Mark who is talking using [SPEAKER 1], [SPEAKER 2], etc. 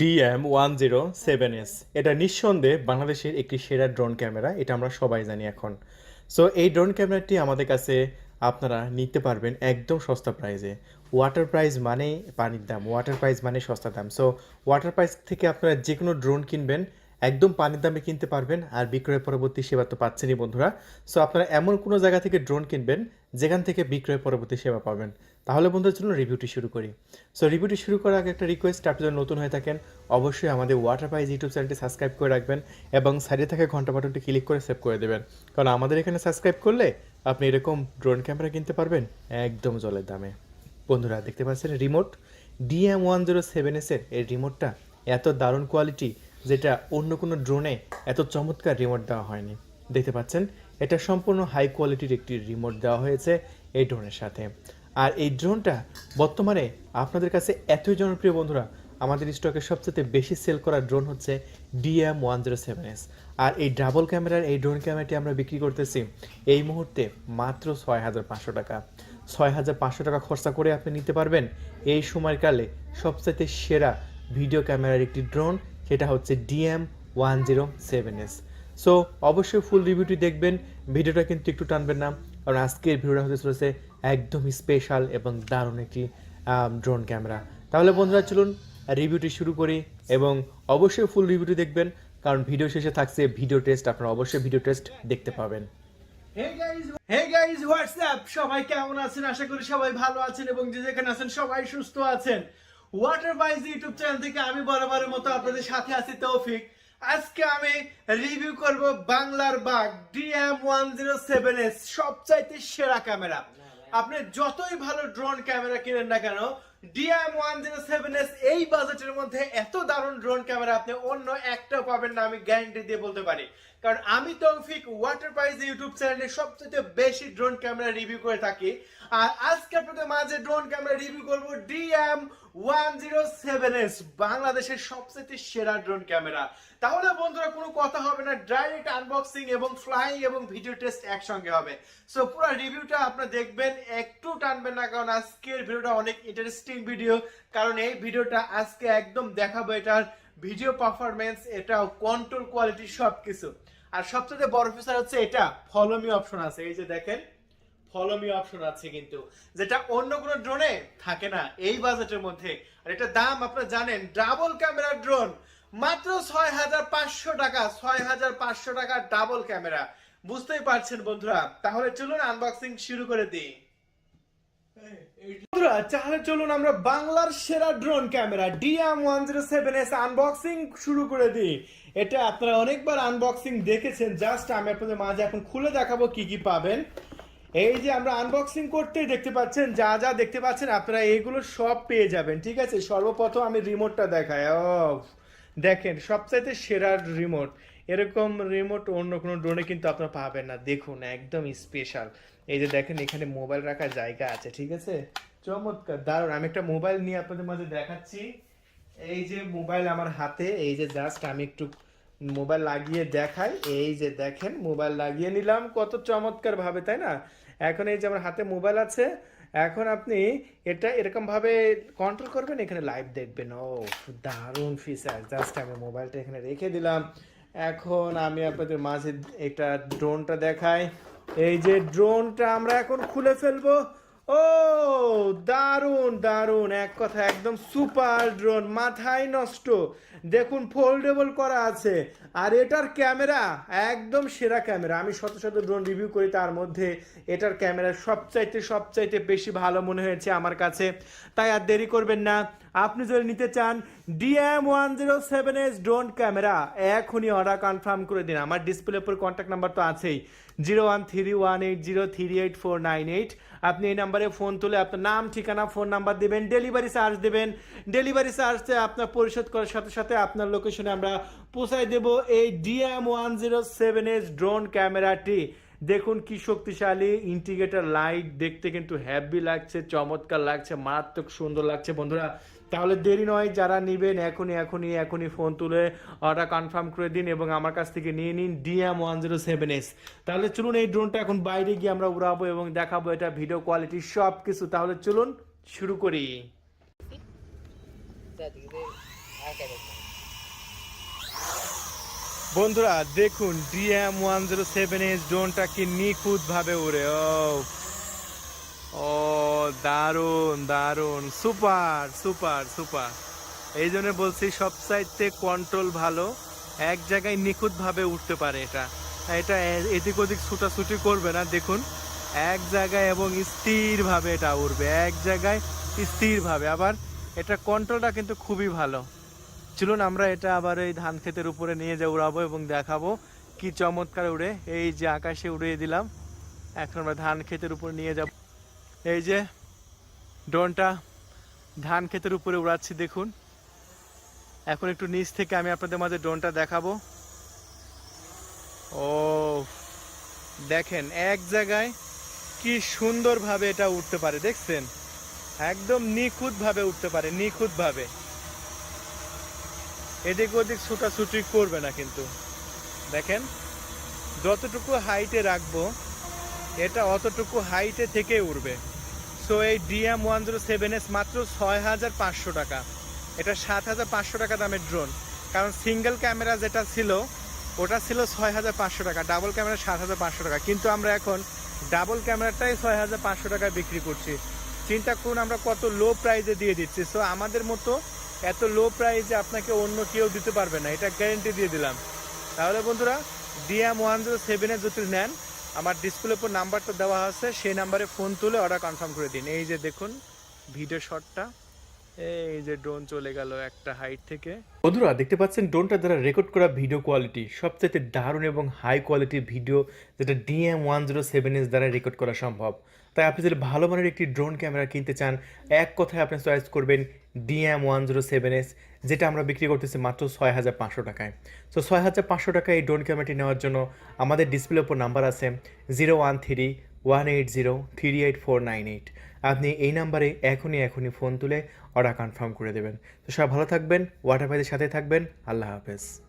[SPEAKER 1] DM one zero seven S এটা নিঃসন্দেহে বাংলাদেশের একটি সেরা ড্রোন ক্যামেরা, এটা আমরা সবাই জানি এখন। সো এই ড্রোন ক্যামেরাটি আমাদের কাছে আপনারা নিতে পারবেন একদম সস্তা প্রাইসে ওয়াটার প্রাইস মানে পানির দাম ওয়াটার প্রাইস মানে সস্তা দাম। সো ওয়াটার প্রাইস থেকে আপনারা যে কোনো ড্রোন কিনবেন, একদম পানির দামে কিনতে পারবেন আর বিক্রয় পরবর্তী সেবা তো পাচ্ছেনই বন্ধুরা। সো আপনারা এমন কোনো জায়গা থেকে ড্রোন কিনবেন, যেখান থেকে বিক্রয় পরবর্তী সেবা পাবেন। তাহলে বন্ধুদের জন্য রিভিউটি শুরু করি। সো রিভিউটি শুরু করার আগে একটা রিকোয়েস্ট আপনি যদি নতুন হয়ে থাকেন, অবশ্যই আমাদের ওয়াটার প্রাইজ ইউটিউব চ্যানেলটি সাবস্ক্রাইব করে রাখবেন এবং সাইডে থাকা ঘণ্টা বাটনটি ক্লিক করে সেভ করে দেবেন। কারণ আমাদের এখানে সাবস্ক্রাইব করলে আপনি এরকম ড্রোন ক্যামেরা কিনতে পারবেন একদম জলের দামে। বন্ধুরা, দেখতে পাচ্ছেন remote DM one zero seven এসের এই রিমোটটা এত দারুণ কোয়ালিটি যেটা অন্য কোনো ড্রোনে এত চমৎকার রিমোট দেওয়া হয়নি। দেখতে পাচ্ছেন, এটা সম্পূর্ণ হাই কোয়ালিটির একটি রিমোট দেওয়া হয়েছে এই ড্রোনের সাথে। আর এই ড্রোনটা বর্তমানে আপনাদের কাছে এতই জনপ্রিয় বন্ধুরা, আমাদের স্টকে সবচেয়ে বেশি সেল করা ড্রোন হচ্ছে DM one zero seven S আর এই ডাবল ক্যামেরার এই ড্রোন ক্যামেরাটি আমরা বিক্রি করতেছি এই মুহূর্তে মাত্র ছয় হাজার পাঁচশো টাকা। ছয় হাজার পাঁচশো টাকা খরচা করে আপনি নিতে পারবেন এই সময়কালে সবচাইতে সেরা ভিডিও ক্যামেরার একটি ড্রোন সেটা হচ্ছে DM one zero seven S so অবশ্যই ফুল রিভিউটি দেখবেন। ভিডিওটা কিন্তু একটু টানবেন না। কারণ আজকের ভিডিওটা হতে চলেছে একদম স্পেশাল এবং দারুণ একটি ড্রোন ক্যামেরা তাহলে বন্ধুরা চলুন রিভিউটি শুরু করি এবং অবশ্যই ফুল রিভিউটি দেখবেন। কারণ ভিডিও শেষে থাকছে ভিডিও টেস্ট আপনারা অবশ্যই ভিডিও টেস্ট দেখতে পাবেন।
[SPEAKER 2] সবাই কেমন আছেন? আশা করি সবাই ভালো আছেন এবং যে যেখানে আছেন সবাই সুস্থ আছেন। ওয়াটার বাইজ ইউটিউব চ্যানেল থেকে আমি বরাবরের মতো আপনাদের সাথে আছি, তৌফিক। আজকে আমি রিভিউ করব বাংলার bug DM one zero seven S সবচাইতে সেরা ক্যামেরা। আপনি যতই ভালো ড্রোন ক্যামেরা কিনেন না কেন DM one zero seven S এই বাজেটের মধ্যে এত দারুণ ড্রোন ক্যামেরা আপনি অন্য একটাও পাবেন না আমি গ্যারান্টি দিয়ে বলতে পারি। কারণ আমি তৌফিক ওয়াটার প্রাইজ ইউটিউব চ্যানেলে সবচেয়ে বেশি ড্রোন ক্যামেরা রিভিউ করে থাকি। আর আজকে আপনাদের মাঝে ড্রোন ক্যামেরা রিভিউ করব DM one zero seven S, বাংলাদেশের সবচেয়ে সেরা ড্রোন ক্যামেরা। তাহলে বন্ধুরা, কোনো কথা হবে না ডাইরেক্ট আনবক্সিং এবং ফ্লাইং এবং ভিডিও টেস্ট একসঙ্গে হবে। সো পুরো রিভিউটা আপনারা দেখবেন, একটু টানবেন না, কারণ আজকের ভিডিওটা অনেক ইন্টারেস্টিং ভিডিও কারণ এই ভিডিওটা আজকে একদম দেখাবো, এটার ভিডিও পারফরমেন্স এটা কন্ট্রোল কোয়ালিটি সবকিছু। আর সবচেয়ে বড় ফিচার হচ্ছে এটা ফলো মি অপশন আছে। এই যে দেখেন ফলো অপশন আছে কিন্তু, যেটা অন্য কোনো ড্রোনে থাকে না এই বাজেটের মধ্যে। আর এটা দাম আপনারা জানেন ডাবল ক্যামেরা ড্রোন মাত্র ছয় হাজার পাঁচশো টাকা ছয় হাজার পাঁচশো টাকা ডাবল ক্যামেরা বুঝতেই পারছেন বন্ধুরা, তাহলে চলুন আনবক্সিং শুরু করে দিই। বন্ধুরা, তাহলে চলুন আমরা বাংলার সেরা drone camera DM one zero seven S unboxing শুরু করে দিই। এটা আপনারা অনেকবার আনবক্সিং দেখেছেন, জাস্ট আমি আপনাদের মাঝে এখন খুলে দেখাবো কি কি পাবেন। এই যে আমরা আনবক্সিং করতেই দেখতে পাচ্ছেন, যা যা দেখতে পাচ্ছেন, আপনারা এইগুলো সব পেয়ে যাবেন, ঠিক আছে? সর্বপ্রথম আমি রিমোটটা দেখাই। ও, দেখেন, সবচাইতে সেরা রিমোট এরকম রিমোট অন্য কোনো ড্রোনে কিন্তু আপনারা পাবেন না। দেখুন, একদম স্পেশাল এই যে দেখেন, এখানে মোবাইল রাখার জায়গা আছে, ঠিক আছে? চমৎকার, দারুণ। আমি একটা মোবাইল নিয়ে আপনাদের মাঝে দেখাচ্ছি। এই যে মোবাইল আমার হাতে, এই যে জাস্ট আমি একটু মোবাইল লাগিয়ে দেখাই। এই যে দেখেন মোবাইল লাগিয়ে নিলাম। কত চমৎকার ভাবে তাই না? এখন এই যে আমার হাতে মোবাইল আছে, এখন আপনি এটা এরকমভাবে কন্ট্রোল করবেন, এখানে লাইভ দেখবেন। ও, দারুণ ফিচার জাস্ট আমি মোবাইলটা এখানে রেখে দিলাম। এখন আমি আপনাদের মাঝে এটা ড্রোনটা দেখাই। এই যে ড্রোনটা আমরা এখন খুলে ফেলব। ও দারুণ দারুণ এক কথা, একদম সুপার ড্রোন, মাথায় নষ্ট। দেখুন, ফোল্ডেবল করা আছে। আর এটার ক্যামেরা, একদম সেরা ক্যামেরা। আমি শত শত ড্রোন রিভিউ করি তার মধ্যে। এটার ক্যামেরা সবচাইতে সবচাইতে বেশি ভালো মনে হয়েছে আমার কাছে। তাই আর দেরি করবেন না। আপনি যদি নিতে চান DM one zero seven S drone camera এখনই অর্ডার কনফার্ম করে দিন। আমার ডিসপ্লে উপর কন্ট্যাক্ট নাম্বার তো আছেই। Zero one three one eight zero three eight four nine eight আপনি এই নাম্বারে ফোন তুলে আপনার নাম, ঠিকানা ফোন নাম্বার দেবেন ডেলিভারি চার্জ দেবেন। ডেলিভারি চার্জে আপনার পরিশোধ করার সাথে সাথে আপনার লোকেশনে আমরা পৌঁছাই দেব এই DM one zero seven S drone ক্যামেরাটি দেখুন কি শক্তিশালী ইন্টিগ্রেটার লাইট দেখতে কিন্তু হ্যাপি লাগছে, চমৎকার লাগছে, মারাত্মক সুন্দর লাগছে বন্ধুরা। তাহলে দেরি নয়, যারা নেবেন, এখনই এখনই এখনই ফোন তুলে অর্ডার কনফার্ম করে দিন এবং আমার কাছ থেকে নিয়ে নিন DM one zero seven S তাহলে চলুন এই ড্রোনটা এখন বাইরে গিয়ে আমরা উড়াবো এবং দেখাবো এটা ভিডিও কোয়ালিটি সব কিছু তাহলে চলুন শুরু করি। বন্ধুরা, দেখুন DM one zero seven S ড্রোনটা কি নিখুঁত ভাবে উড়ে। ও ও দারুণ দারুণ সুপার সুপার সুপার। এই জন্য বলছি, সব সাইডতে কন্ট্রোল ভালো। এক জায়গায় নিখুঁত ভাবে উঠতে পারে এটা। এটা এদিক ওদিক ছুটাছুটি করবে না, দেখুন। এক জায়গায় এবং স্থিরভাবে এটা উড়বে। এক জায়গায় স্থিরভাবে। আবার এটা কন্ট্রোলটা কিন্তু খুবই ভালো। চলুন আমরা এটা আবার এই ধান ক্ষেতের উপরে নিয়ে যা উড়াবো এবং দেখাবো কি চমৎকার উড়ে। এই যে আকাশে উড়িয়ে দিলাম, এখন আমরা ধান ক্ষেতের উপর নিয়ে যাব। এই যে ড্রোনটা ধান ক্ষেতের উপরে উড়াচ্ছি, দেখুন। এখন একটু নিচ থেকে আমি আপনাদের মাঝে ড্রোনটা দেখাবো। ও, দেখেন, এক জায়গায় কি সুন্দরভাবে এটা উঠতে পারে, দেখছেন? একদম নিখুঁতভাবে উঠতে পারে, নিখুঁতভাবে। এদিক ওদিক ছুটাছুটি করবে না কিন্তু। দেখেন, যতটুকু হাইটে রাখব, এটা অতটুকু হাইটে থেকে উঠবে সো এই DM one zero seven S মাত্র ছয় হাজার পাঁচশো টাকা। এটা সাত হাজার পাঁচশো টাকা দামের ড্রোন কারণ সিঙ্গেল ক্যামেরা যেটা ছিল, ওটা ছিল ছয় হাজার পাঁচশো টাকা। ডাবল ক্যামেরা সাত হাজার পাঁচশো টাকা। কিন্তু আমরা এখন ডাবল ক্যামেরাটাই ছয় হাজার পাঁচশো টাকায় বিক্রি করছি। চিন্তা করুন, আমরা কত লো প্রাইজে দিয়ে দিচ্ছি। সো আমাদের মতো এত লো প্রাইসে আপনাকে অন্য কেউ দিতে পারবে না, এটা গ্যারেন্টি দিয়ে দিলাম। তাহলে বন্ধুরা ডিএম ওয়ান জিরো সেভেনে যদি নেন, আমার ডিসপ্লে উপর নাম্বারটা দেওয়া আছে, সেই নাম্বারে ফোন তুলে অর্ডার কনফার্ম করে দিন। এই যে দেখুন ভিডিও শটটা এই যে ড্রোন চলে গেল একটা হাইট থেকে।
[SPEAKER 1] বন্ধুরা, দেখতে পাচ্ছেন ড্রোনটা দ্বারা রেকর্ড করা ভিডিও কোয়ালিটি সবচেয়ে দারুণ এবং হাই কোয়ালিটির ভিডিও যেটা DM one zero seven S দ্বারা রেকর্ড করা সম্ভব। তাই আপনি যদি ভালো মানের একটি ড্রোন ক্যামেরা কিনতে চান, এক কথায় আপনি চয়েস করবেন DM one zero seven S যেটা আমরা বিক্রি করতেছি মাত্র ছয় হাজার পাঁচশো টাকায়। তো ছয় হাজার পাঁচশো টাকায় এই ড্রোন ক্যামেরাটি নেওয়ার জন্য আমাদের ডিসপ্লে উপর নাম্বার আছে zero one three one eight zero three eight four nine eight আপনি এই নাম্বারে এখনই এখনই ফোন তুলে অর্ডার কনফার্ম করে দেবেন। তো সব ভালো থাকবেন ওয়াটার ভাইদের সাথে থাকবেন। আল্লাহ হাফেজ।